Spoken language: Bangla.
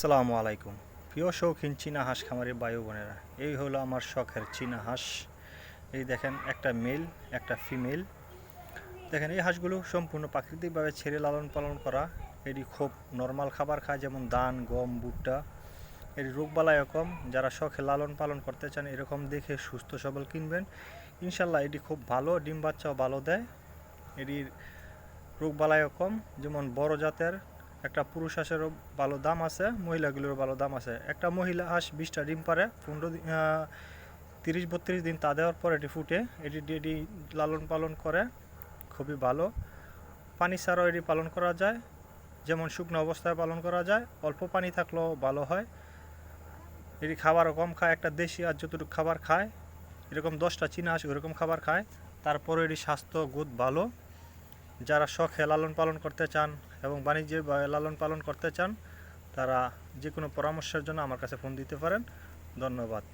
আসসালামু আলাইকুম। প্রিয় শৌখিন চীনা হাঁস খামারি বায়ু বোনেরা, এই হলো আমার শখের চীনা হাঁস। এই দেখেন, একটা মেল একটা ফিমেল দেখেন, এই হাঁসগুলো সম্পূর্ণ প্রাকৃতিকভাবে ছেড়ে লালন পালন করা। এটি খুব নর্মাল খাবার খায়, যেমন ধান গম, ভুট্টা। এটি রোগবালায় কম। যারা শখে লালন পালন করতে চান, এরকম দেখে সুস্থ সবল কিনবেন। ইনশাল্লাহ এটি খুব ভালো, ডিম বাচ্চাও ভালো দেয়। এটির রোগবালায়ও কম, যেমন বড় জাতের। একটা পুরুষ হাঁসেরও ভালো দাম আছে, মহিলাগুলোরও ভালো দাম আছে। একটা মহিলা হাঁস বিশটা ডিম পারে, পনেরো তিরিশ বত্রিশ দিন তা দেওয়ার পর এটি ফুটে, এটি এটি লালন পালন করে, খুবই ভালো। পানি ছাড়াও এটি পালন করা যায়, যেমন শুকনো অবস্থায় পালন করা যায়, অল্প পানি থাকলেও ভালো হয়। এটি খাবারও কম খায়, একটা দেশি আর যতটুকু খাবার খায়, এরকম দশটা চীনা হাঁস ওরকম খাবার খায় তারপরে এটি স্বাস্থ্য গুদ ভালো। যারা শখে লালন পালন করতে চান এবং বাণিজ্যে লালন পালন করতে চান, তারা যে কোনো পরামর্শের জন্য আমার কাছে ফোন দিতে পারেন। ধন্যবাদ।